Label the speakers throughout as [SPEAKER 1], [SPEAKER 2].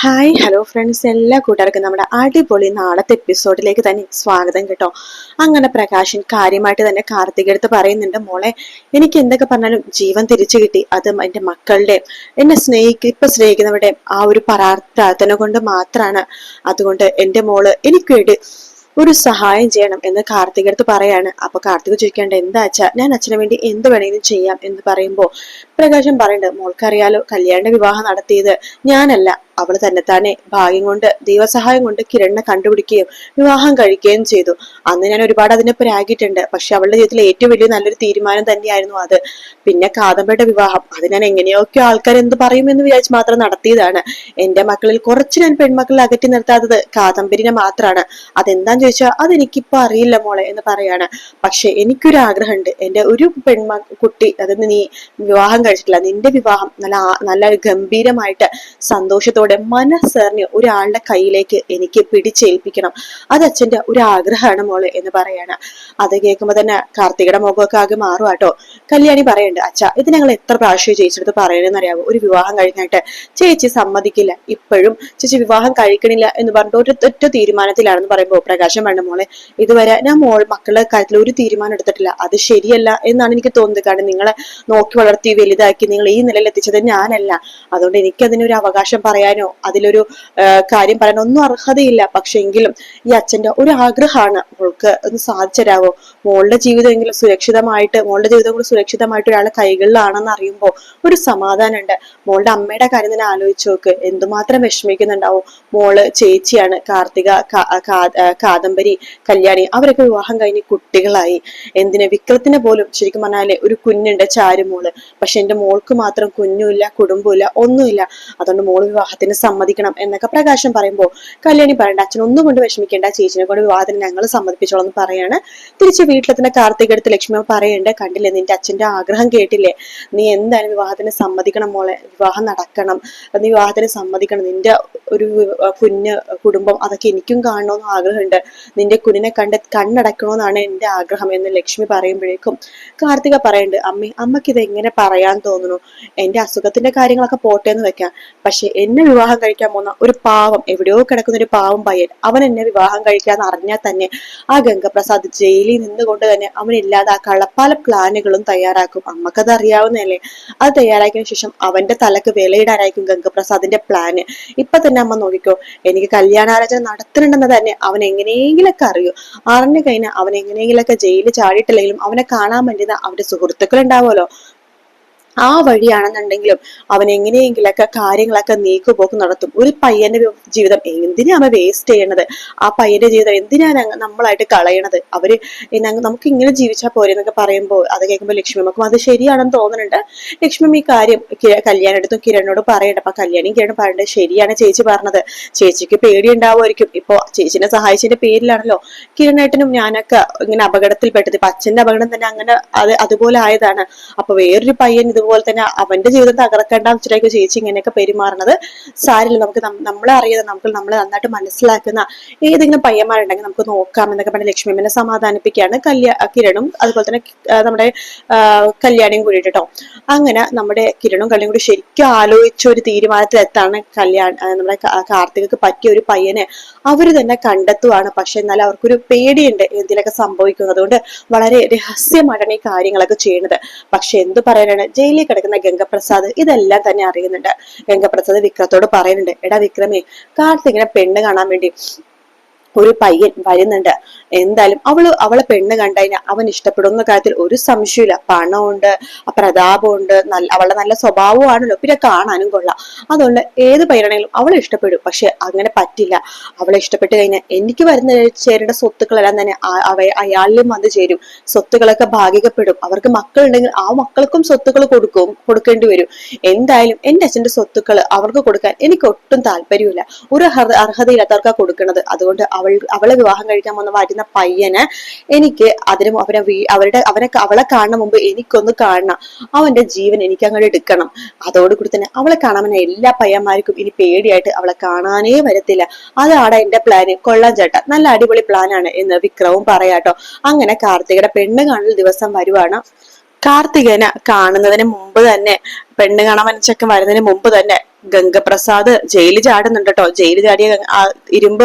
[SPEAKER 1] Hi hello friends എല്ലാ കൂട്ടുകാർക്കും നമ്മുടെ അടിപൊളി നാളത്തെ എപ്പിസോഡിലേക്ക് തന്നെ സ്വാഗതം കേട്ടോ. അങ്ങനെ പ്രകാശൻ കാര്യമായിട്ട് തന്നെ കാർത്തിക എടുത്ത് പറയുന്നുണ്ട് മോളെ എനിക്ക് എന്തൊക്കെ പറഞ്ഞാലും ജീവൻ തിരിച്ചു കിട്ടി. അത് എന്റെ മക്കളുടെ എന്നെ സ്നേഹിക്ക ഇപ്പൊ സ്നേഹിക്കുന്നവരുടെ ആ ഒരു പ്രാർത്ഥന കൊണ്ട് മാത്രമാണ് അതുകൊണ്ട് എന്റെ മോൾ എനിക്ക് വേണ്ടി ഒരു സഹായം ചെയ്യണം എന്ന് കാർത്തിക അടുത്ത് പറയാണ്. അപ്പൊ കാർത്തിക ചോദിക്കേണ്ട എന്താ അച്ഛാ ഞാൻ അച്ഛന് വേണ്ടി എന്ത് വേണമെങ്കിലും ചെയ്യാം എന്ന് പറയുമ്പോൾ പ്രകാശം പറയുന്നുണ്ട് മോൾക്കറിയാലോ കല്യാണ വിവാഹം നടത്തിയത് ഞാനല്ല. അവൾ തന്നെ തന്നെ ഭാഗ്യം കൊണ്ട് ദൈവസഹായം കൊണ്ട് കിരണിനെ കണ്ടുപിടിക്കുകയും വിവാഹം കഴിക്കുകയും ചെയ്തു. അന്ന് ഞാൻ ഒരുപാട് അതിനെ പ്രാഗിയിട്ടുണ്ട് പക്ഷെ അവളുടെ ജീവിതത്തിലെ ഏറ്റവും വലിയ നല്ലൊരു തീരുമാനം തന്നെയായിരുന്നു അത്. പിന്നെ കാദംബയുടെ വിവാഹം. അത് ഞാൻ എങ്ങനെയൊക്കെ ആൾക്കാർ എന്ത് പറയുമെന്ന് വിചാരിച്ച് മാത്രം നടത്തിയതാണ്. എന്റെ മക്കളിൽ കുറച്ച് ഞാൻ പെൺമക്കളെ അകറ്റി നിർത്താത്തത് കാദംബരിനെ മാത്രമാണ് അതെന്താന്ന് ചോദിച്ചാൽ അതെനിക്കിപ്പോ അറിയില്ല മോളെ എന്ന് പറയാണ്. പക്ഷെ എനിക്കൊരു ആഗ്രഹമുണ്ട് എന്റെ ഒരു പെൺമ കുട്ടി അതൊന്ന് നീ വിവാഹം കഴിച്ചിട്ടില്ല നിന്റെ വിവാഹം നല്ല നല്ല ഗംഭീരമായിട്ട് സന്തോഷത്തോടെ കൂടെ മനസ്സറിഞ്ഞ് ഒരാളുടെ കയ്യിലേക്ക് എനിക്ക് പിടിച്ചേൽപ്പിക്കണം. അത് അച്ഛന്റെ ഒരു ആഗ്രഹമാണ് മോൾ എന്ന് പറയാണ്. അത് കേൾക്കുമ്പോ തന്നെ കാർത്തികയുടെ മുഖമൊക്കെ ആകെ മാറും കേട്ടോ കല്യാണി പറയണ്ട് അച്ഛ ഇത് ഞങ്ങൾ എത്ര പ്രാവശ്യം ചേച്ചിയെടുത്ത് പറയണമെന്ന് അറിയാവോ ഒരു വിവാഹം കഴിഞ്ഞിട്ട്. ചേച്ചി സമ്മതിക്കില്ല. ഇപ്പോഴും ചേച്ചി വിവാഹം കഴിക്കണില്ല എന്ന് പറഞ്ഞിട്ട് ഒരു ഒറ്റ തീരുമാനത്തിലാണെന്ന് പറയുമ്പോൾ പ്രകാശം വേണ്ട മോളെ. ഇതുവരെ ഞാൻ മോൾ മക്കളുടെ കാര്യത്തിൽ ഒരു തീരുമാനം എടുത്തിട്ടില്ല. അത് ശരിയല്ല എന്നാണ് എനിക്ക് തോന്നുന്നത്. കാരണം നിങ്ങളെ നോക്കി വളർത്തി വലുതാക്കി നിങ്ങൾ ഈ നിലയിൽ എത്തിച്ചത് ഞാനല്ല. അതുകൊണ്ട് എനിക്ക് അതിനൊരു അവകാശം പറയാൻ പറയാനോ? അതിലൊരു കാര്യം പറയാനോ? ഒന്നും അർഹതയില്ല. പക്ഷെ എങ്കിലും ഈ അച്ഛന്റെ ഒരു ആഗ്രഹമാണ് മോൾക്ക് ഒന്ന് സാധിച്ചരാവോ? മോളുടെ ജീവിതം ജീവിതമെങ്കിലും സുരക്ഷിതമായിട്ട് മോളുടെ ജീവിതം കൂടി സുരക്ഷിതമായിട്ട് ഒരാളെ കൈകളിലാണെന്ന് അറിയുമ്പോൾ ഒരു സമാധാനമുണ്ട്. മോളുടെ അമ്മയുടെ കാര്യം തന്നെ ആലോചിച്ച് നോക്ക്. എന്തുമാത്രം വിഷമിക്കുന്നുണ്ടാവും? മോൾ ചേച്ചിയാണ് കാർത്തിക കാദംബരി കല്യാണി. അവരൊക്കെ വിവാഹം കഴിഞ്ഞ് കുട്ടികളായി. എന്തിന്? വിക്രത്തിന് പോലും ശരിക്കും പറഞ്ഞാൽ ഒരു കുഞ്ഞുണ്ട് ചാരുമോൾ പക്ഷെ എന്റെ മോൾക്ക് മാത്രം കുഞ്ഞുമില്ല കുടുംബമില്ല ഒന്നുമില്ല. അതുകൊണ്ട് മോൾ വിവാഹത്തിന് സമ്മതിക്കണം എന്നൊക്കെ പ്രകാശം പറയുമ്പോൾ കല്യാണി പറയണ്ട അച്ഛൻ ഒന്നും കൊണ്ട് വിഷമിക്കേണ്ട ചേച്ചിനെ കൊണ്ട് വിവാഹത്തിന് ഞങ്ങൾ സമ്മതിപ്പിച്ചോളാം എന്ന് പറയാണ്. തിരിച്ച് വീട്ടിലെത്തുന്ന കാർത്തിക എടുത്ത് ലക്ഷ്മി പറയണ്ടേ കണ്ടില്ലേ നിന്റെ അച്ഛന്റെ ആഗ്രഹം കേട്ടില്ലേ? നീ എന്തായാലും വിവാഹത്തിന് സമ്മതിക്കണം മോളെ വിവാഹം നടക്കണം. നീ വിവാഹത്തിന് സമ്മതിക്കണം. നിന്റെ ഒരു കുഞ്ഞ് കുടുംബം അതൊക്കെ എനിക്കും കാണണമെന്ന് ആഗ്രഹമുണ്ട്. നിന്റെ കുഞ്ഞിനെ കണ്ട് കണ്ണടക്കണമെന്നാണ് എന്റെ ആഗ്രഹം എന്ന് ലക്ഷ്മി പറയുമ്പോഴേക്കും കാർത്തിക പറയുന്നുണ്ട് അമ്മ അമ്മയ്ക്ക് ഇത് എങ്ങനെ പറയാൻ തോന്നുന്നു? എന്റെ അസുഖത്തിന്റെ കാര്യങ്ങളൊക്കെ പോട്ടെ എന്ന് വെക്കാം. പക്ഷെ എന്നെ വിവാഹം കഴിക്കാൻ പോകുന്ന ഒരു പാവം എവിടെയോ കിടക്കുന്ന ഒരു പാവം പയ്യൻ അവൻ എന്നെ വിവാഹം കഴിക്കാന്ന് അറിഞ്ഞാൽ തന്നെ ആ ഗംഗപ്രസാദ് ജയിലിൽ നിന്നുകൊണ്ട് തന്നെ ആ പല പ്ലാനുകളും തയ്യാറാക്കും. അമ്മക്കത് അറിയാവുന്നതല്ലേ അത് തയ്യാറാക്കിയ ശേഷം അവന്റെ തലക്ക് വിലയിടാനായിരിക്കും ഗംഗപ്രസാദിന്റെ പ്ലാന്. ഇപ്പൊ തന്നെ അമ്മ നോക്കിക്കോ എനിക്ക് കല്യാണാലോചന നടത്തുന്നുണ്ടെന്ന് തന്നെ അവൻ എങ്ങനെയെങ്കിലൊക്കെ അറിയൂ. അറിഞ്ഞു കഴിഞ്ഞാൽ അവൻ എങ്ങനെയെങ്കിലൊക്കെ ജയിലിൽ ചാടിയിട്ടില്ലെങ്കിലും അവനെ കാണാൻ വേണ്ടി അവന്റെ സുഹൃത്തുക്കൾ ഉണ്ടാവുമല്ലോ. ആ വഴിയാണെന്നുണ്ടെങ്കിലും അവൻ എങ്ങനെയെങ്കിലൊക്കെ കാര്യങ്ങളൊക്കെ നീക്കുപോക്ക് നടത്തും. ഒരു പയ്യന്റെ ജീവിതം എന്തിനാ അവൻ വേസ്റ്റ് ചെയ്യണത്? ആ പയ്യന്റെ ജീവിതം എന്തിനാണ് നമ്മളായിട്ട് കളയണത്? അവർ നമുക്ക് ഇങ്ങനെ ജീവിച്ചാൽ പോരെ എന്നൊക്കെ പറയുമ്പോൾ അത് കേൾക്കുമ്പോൾ ലക്ഷ്മി നമുക്കും അത് ശരിയാണെന്ന് തോന്നുന്നുണ്ട്. ലക്ഷ്മി ഈ കാര്യം കല്യാണം എടുത്തും കിരണിനോട് പറയണ്ട. അപ്പൊ കല്യാണിയും കിരൺ പറയണ്ടത് ശരിയാണ് ചേച്ചി പറഞ്ഞത്. ചേച്ചിക്ക് പേടി ഉണ്ടാവുമായിരിക്കും ഇപ്പൊ ചേച്ചിനെ സഹായിച്ചതിന്റെ പേരിലാണല്ലോ കിരണേട്ടനും ഞാനൊക്കെ ഇങ്ങനെ അപകടത്തിൽപ്പെട്ടത്. ഇപ്പൊ അച്ഛന്റെ അപകടം തന്നെ അങ്ങനെ അത് അതുപോലെ ആയതാണ്. അപ്പൊ വേറൊരു പയ്യൻ ഇത് അതുപോലെ തന്നെ അവന്റെ ജീവിതം തകർക്കേണ്ട വെച്ചിട്ടൊക്കെ ചേച്ചി ഇങ്ങനെയൊക്കെ പെരുമാറുന്നത്. സാരില്ല നമുക്ക് നമ്മളെ അറിയാതെ നമുക്ക് നമ്മൾ നന്നായിട്ട് മനസ്സിലാക്കുന്ന ഏതെങ്കിലും പയ്യന്മാരുണ്ടെങ്കിൽ നമുക്ക് നോക്കാം എന്നൊക്കെ പറഞ്ഞ ലക്ഷ്മിമ്മനെ സമാധാനിപ്പിക്കുകയാണ്. കല്യാ കിരണും അതുപോലെ തന്നെ നമ്മുടെ കല്യാണിയും കൂടി കേട്ടോ അങ്ങനെ നമ്മുടെ കിരണും കല്യാണും കൂടി ശരിക്കും ആലോചിച്ച ഒരു തീരുമാനത്തിലെത്താണ് കല്യാൺ നമ്മുടെ കാർത്തികക്ക് പറ്റിയ ഒരു പയ്യനെ അവർ തന്നെ കണ്ടെത്തുവാണ്. പക്ഷെ എന്നാൽ അവർക്കൊരു പേടിയുണ്ട് എന്തിലൊക്കെ സംഭവിക്കുന്നത്. അതുകൊണ്ട് വളരെ രഹസ്യമായിട്ടാണ് ഈ കാര്യങ്ങളൊക്കെ ചെയ്യുന്നത് പക്ഷെ എന്ത് പറയാനാണ്? ജയിൽ ജയിലിൽ കിടക്കുന്ന ഗംഗപ്രസാദ് ഇതെല്ലാം തന്നെ അറിയുന്നുണ്ട്. ഗംഗപ്രസാദ് വിക്രത്തോട് പറയുന്നുണ്ട് എടാ വിക്രമേ കാർത്തികിനെ പെണ്ണ് കാണാൻ വേണ്ടി ഒരു പയ്യൻ വരുന്നുണ്ട്. എന്തായാലും അവൾ അവളെ പെണ്ണ് കണ്ടതിന് അവൻ ഇഷ്ടപ്പെടുന്ന കാര്യത്തിൽ ഒരു സംശയമില്ല പണമുണ്ട് പ്രതാപമുണ്ട് നല്ല അവളുടെ നല്ല സ്വഭാവമാണല്ലോ പിന്നെ കാണാനും കൊള്ളാം. അതുകൊണ്ട് ഏത് പയ്യനാണെങ്കിലും അവളെ ഇഷ്ടപ്പെടും. പക്ഷെ അങ്ങനെ പറ്റില്ല. അവളെ ഇഷ്ടപ്പെട്ട് കഴിഞ്ഞാൽ എനിക്ക് വരുന്ന ചേരേണ്ട സ്വത്തുക്കളെല്ലാം തന്നെ അവ അയാളിലും വന്ന് ചേരും. സ്വത്തുക്കളൊക്കെ ഭാഗികപ്പെടും. അവർക്ക് മക്കളുണ്ടെങ്കിൽ ആ മക്കൾക്കും സ്വത്തുക്കൾ കൊടുക്കും കൊടുക്കേണ്ടി വരും. എന്തായാലും എന്റെ അച്ഛന്റെ സ്വത്തുക്കൾ അവർക്ക് കൊടുക്കാൻ എനിക്ക് ഒട്ടും താല്പര്യമില്ല ഒരു അർഹതയില്ലാത്തവർക്കാണ് കൊടുക്കുന്നത് അതുകൊണ്ട് അവൾ അവളെ വിവാഹം കഴിക്കാൻ വന്ന വരുന്ന പയ്യന് എനിക്ക് അതിന് അവനെ അവരുടെ അവനെ അവളെ കാണുന്ന മുമ്പ് എനിക്കൊന്ന് കാണണം. അവന്റെ ജീവൻ എനിക്ക് അങ്ങോട്ട് എടുക്കണം. അതോടുകൂടി തന്നെ അവളെ കാണാൻ എല്ലാ പയ്യന്മാർക്കും ഇനി പേടിയായിട്ട് അവളെ കാണാനേ വരത്തില്ല. അതാണ് എന്റെ പ്ലാന് കൊള്ളാൻ ചേട്ട. നല്ല അടിപൊളി പ്ലാനാണ് എന്ന് വിക്രവും പറയാട്ടോ അങ്ങനെ കാർത്തികയുടെ പെണ്ണ് കാണൽ ദിവസം വരുവാണ്. കാർത്തികനെ കാണുന്നതിന് മുമ്പ് തന്നെ പെണ്ണ് കാണാൻ മനസ്സൊക്കെ വരുന്നതിന് മുമ്പ് തന്നെ ഗംഗപ്രസാദ് ജയിലിൽ ചാടുന്നുണ്ട് കേട്ടോ. ജയിലിൽ ചാടിയ ഇരുമ്പ്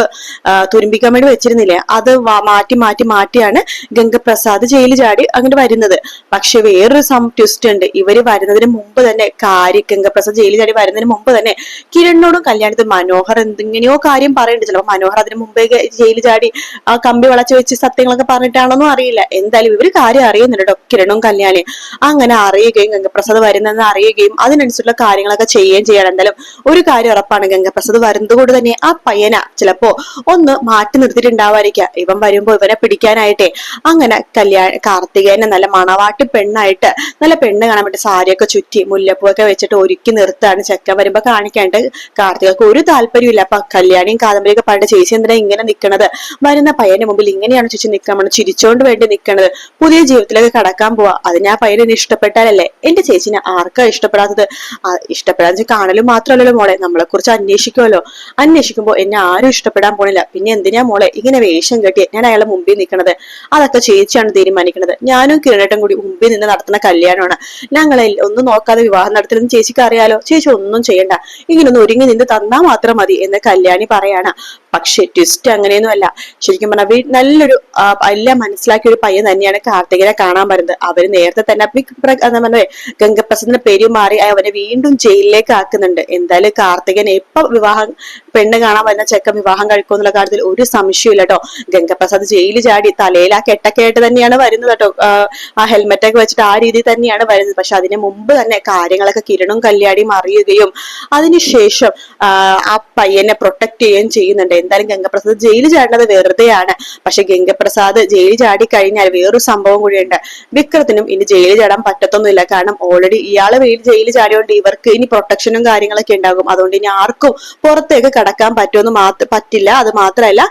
[SPEAKER 1] തുരുമ്പിക്കാൻ വേണ്ടി വെച്ചിരുന്നില്ലേ? അത് മാറ്റി മാറ്റി മാറ്റിയാണ് ഗംഗപ്രസാദ് ജയിലിൽ ചാടി അങ്ങനെ വരുന്നത്. പക്ഷെ വേറൊരു സം ട്വിസ്റ്റ് ഉണ്ട്. ഇവർ വരുന്നതിന് മുമ്പ് തന്നെ കാര്യ ഗംഗപ്രസാദ് ജയിലിൽ ചാടി വരുന്നതിന് മുമ്പ് തന്നെ കിരണിനോടും കല്യാണത്തിൽ മനോഹർ എന്തെങ്ങനെയോ കാര്യം പറയുന്നുണ്ട് ചിലപ്പോ മനോഹർ അതിന് മുമ്പേ ജയിലിൽ ചാടി ആ കമ്പി വളച്ചു വെച്ച് സത്യങ്ങളൊക്കെ പറഞ്ഞിട്ടാണോന്നും അറിയില്ല. എന്തായാലും ഇവർ കാര്യം അറിയുന്നുണ്ട് കേട്ടോ കിരണും കല്യാണി അങ്ങനെ അറിയുകയും ഗംഗപ്രസാദ് വരുന്നതെന്ന് അറിയുകയും അതിനനുസരിച്ചുള്ള കാര്യങ്ങളൊക്കെ ചെയ്യുകയും ചെയ്യണം. എന്തായാലും ഒരു കാര്യം ഉറപ്പാണ് ഗംഗപ്രസാദ്. വരുന്നത് കൊണ്ട് തന്നെ ആ പയ്യന ചിലപ്പോ ഒന്ന് മാറ്റി നിർത്തിയിട്ടുണ്ടാവാതിരിക്കുക. ഇവൻ വരുമ്പോ ഇവനെ പിടിക്കാനായിട്ടെ അങ്ങനെ കല്യാണ കാർത്തികേനെ നല്ല മണവാട്ടി പെണ്ണായിട്ട് നല്ല പെണ്ണ് കാണാൻ വേണ്ടി സാരിയൊക്കെ ചുറ്റി മുല്ലപ്പൂവൊക്കെ വെച്ചിട്ട് ഒരുക്കി നിർത്താണ് ചെക്കൻ വരുമ്പോ കാണിക്കാണ്ട് കാർത്തികക്ക് ഒരു താല്പര്യമില്ല അപ്പൊ കല്യാണിയും കാദംബരിയൊക്കെ പണ്ട് ചേച്ചി എന്തിനാ ഇങ്ങനെ നിൽക്കണത് വരുന്ന പയ്യന്റെ മുമ്പിൽ ഇങ്ങനെയാണ് ചേച്ചി വേണ്ടി ചിരിച്ചോണ്ട് വേണ്ടി നിൽക്കണത് പുതിയ ജീവിതത്തിലേക്ക് കടക്കാൻ പോവാ. അതിന് ആ പയ്യനെ ഇഷ്ടപ്പെട്ടാലല്ലേ? എന്റെ ചേച്ചിനെ ആർക്കാ ഇഷ്ടപ്പെടാത്തത്? ഇഷ്ടപ്പെടാന്ന് വെച്ചാൽ കാണലും മാത്രമല്ലല്ലോ മോളെ. നമ്മളെ കുറിച്ച് അന്വേഷിക്കുമല്ലോ അന്വേഷിക്കുമ്പോ എന്നെ ആരും ഇഷ്ടപ്പെടാൻ പോണില്ല. പിന്നെ എന്തിനാ മോളെ? ഇങ്ങനെ വേഷം കെട്ടി ഞാൻ അയാളെ മുമ്പിൽ നിൽക്കണത് അതൊക്കെ ചേച്ചിയാണ് തീരുമാനിക്കുന്നത് ഞാനും കിരണേട്ടൻ കൂടി മുമ്പിൽ നിന്ന് നടത്തുന്ന കല്യാണമാണ്. ഞങ്ങളെ ഒന്നും നോക്കാതെ വിവാഹം നടത്തലെന്ന് ചേച്ചിക്ക് അറിയാലോ. ചേച്ചി ഒന്നും ചെയ്യണ്ട. ഇങ്ങനൊന്ന് ഒരുങ്ങി നിന്ന് തന്നാ മാത്രം മതി എന്ന് കല്യാണി പറയാണ്. പക്ഷെ ട്വിസ്റ്റ് അങ്ങനെയൊന്നും അല്ല. ശരിക്കും പറഞ്ഞാൽ നല്ലൊരു എല്ലാം മനസ്സിലാക്കിയ ഒരു പയ്യൻ തന്നെയാണ് കാർത്തികനെ കാണാൻ വരുന്നത്. അവർ നേരത്തെ തന്നെ വിക് പ്ര- പെരുമാറി അവനെ വീണ്ടും ജയിലിലേക്ക് ആക്കുന്നുണ്ട്. എന്തായാലും കാർത്തികൻ എപ്പോ വിവാഹം പെണ്ണ് കാണാൻ വരുന്ന ചെക്കൻ വിവാഹം കഴിക്കും എന്നുള്ള കാര്യത്തിൽ ഒരു സംശയമില്ല കേട്ടോ. ഗംഗപ്രസാദ് ജയിലിൽ ചാടി തലയിൽ ആ കെട്ടൊക്കെ ആയിട്ട് തന്നെയാണ് വരുന്നത് കേട്ടോ. ആ, ഹെൽമെറ്റ് ഒക്കെ വെച്ചിട്ട് ആ രീതിയിൽ തന്നെയാണ് വരുന്നത്. പക്ഷെ അതിന് മുമ്പ് തന്നെ കാര്യങ്ങളൊക്കെ കിരണും കല്യാണിയും അറിയുകയും അതിനുശേഷം ആ, പയ്യനെ പ്രൊട്ടക്ട് ചെയ്യുകയും ചെയ്യുന്നുണ്ട്. എന്തായാലും ഗംഗപ്രസാദ് ജയിലിൽ ചാടുന്നത് വെറുതെയാണ്. പക്ഷെ ഗംഗപ്രസാദ് ജയിലിൽ ചാടി കഴിഞ്ഞാൽ വേറൊരു സംഭവം കൂടിയുണ്ട്. വിക്രത്തിനും ഇനി ജയിലിൽ ചാടാൻ പറ്റത്തൊന്നുമില്ല. കാരണം ഓൾറെഡി ഇയാളെ ജയിലിൽ ചാടിയോണ്ട് ഇവർക്ക് ഇനി പ്രൊട്ടക്ഷനും കാര്യങ്ങളൊക്കെ ഉണ്ടാകും. അതുകൊണ്ട് ഇനി ആർക്കും പുറത്തേക്ക് കടക്കാൻ പറ്റുമെന്ന് മാത്രം പറ്റില്ല. അത് മാത്രമല്ല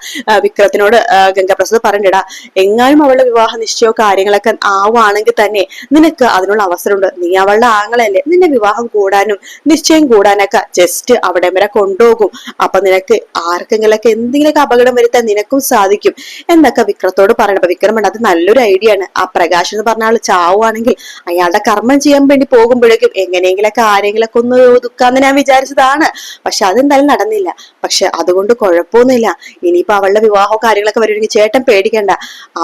[SPEAKER 1] വിക്രത്തിനോട് ഗംഗാപ്രസാദ് പറഞ്ഞിടാ എങ്ങാനും അവളുടെ വിവാഹ നിശ്ചയോ കാര്യങ്ങളൊക്കെ ആവുകയാണെങ്കിൽ തന്നെ നിനക്ക് അതിനുള്ള അവസരമുണ്ട്. നീ അവളുടെ ആങ്ങളല്ലേ. നിന്നെ വിവാഹം കൂടാനും നിശ്ചയം കൂടാനൊക്കെ ജസ്റ്റ് അവിടെ വരെ കൊണ്ടുപോകും. അപ്പൊ നിനക്ക് ആർക്കെങ്കിലൊക്കെ എന്തെങ്കിലുമൊക്കെ അപകടം വരുത്താൻ നിനക്കും സാധിക്കും. എന്നൊക്കെ വിക്രത്തോട് പറയണം. അപ്പൊ വിക്രം അത് നല്ലൊരു ഐഡിയ ആണ്. ആ പ്രകാശ് എന്ന് പറഞ്ഞ ആൾ ചാവുകയാണെങ്കിൽ അയാളുടെ കർമ്മം ചെയ്യാൻ വേണ്ടി പോകുമ്പോഴേക്കും എങ്ങനെയെങ്കിലൊക്കെ ആരെങ്കിലൊക്കെ ഒന്ന് ഒതുക്കാന്ന് ഞാൻ വിചാരിച്ചതാണ്. പക്ഷെ അതെന്തായാലും നടന്നില്ല. പക്ഷെ അതുകൊണ്ട് കുഴപ്പമൊന്നുമില്ല. ഇനിയിപ്പോ അവളുടെ വിവാഹവും കാര്യങ്ങളൊക്കെ വരുമെങ്കിൽ ചേട്ടൻ പേടിക്കണ്ട.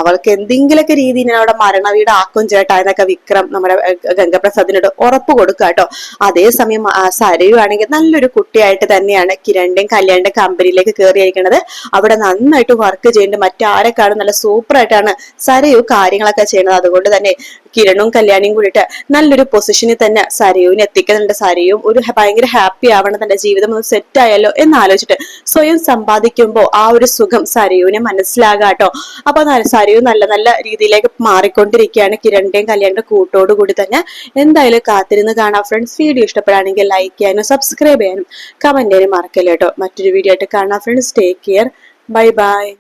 [SPEAKER 1] അവൾക്ക് എന്തെങ്കിലുമൊക്കെ രീതിയിൽ അവിടെ മരണവീട് ആക്കും ചേട്ടാ എന്നൊക്കെ വിക്രം നമ്മുടെ ഗംഗപ്രസാദിനോട് ഉറപ്പ് കൊടുക്കുക കേട്ടോ. അതേസമയം സരയുവാണെങ്കിൽ നല്ലൊരു കുട്ടിയായിട്ട് തന്നെയാണ് കിരണിന്റെയും കല്യാണിന്റെ കമ്പനിയിലേക്ക് കയറിയിരിക്കുന്നത്. അവിടെ നന്നായിട്ട് വർക്ക് ചെയ്യുന്നുണ്ട് മറ്റാരെക്കാളും നല്ല സൂപ്പറായിട്ടാണ് സരയു കാര്യങ്ങളൊക്കെ ചെയ്യുന്നത്. അതുകൊണ്ട് തന്നെ കിരണും കല്യാണിയും കൂടിയിട്ട് നല്ലൊരു പൊസിഷനിൽ തന്നെ സരയുവിനെ എത്തിക്കുന്നുണ്ട്. സരയും ഒരു ഭയങ്കര ഹാപ്പി ആവണം തന്റെ ജീവിതം ഒന്ന് സെറ്റ് ആയല്ലോ എന്ന് ആലോചിച്ചിട്ട് സ്വയം സമ്പാദിക്കുമ്പോൾ ആ ഒരു സുഖം സരയുവിനെ മനസ്സിലാകാട്ടോ അപ്പൊ സരയു നല്ല നല്ല രീതിയിലേക്ക് മാറിക്കൊണ്ടിരിക്കുകയാണ്. കിരണിന്റെയും കല്യാണിന്റെ കൂട്ടോട് കൂടി തന്നെ എന്തായാലും കാത്തിരുന്ന് കാണാം. ഫ്രണ്ട്സ് വീഡിയോ ഇഷ്ടപ്പെടുകയാണെങ്കിൽ ലൈക്ക് ചെയ്യാനും സബ്സ്ക്രൈബ് ചെയ്യാനും കമന്റ് ചെയ്യാനും മറക്കല്ലോ മറ്റൊരു വീഡിയോ ആയിട്ട് കാണാം. Friends take care bye bye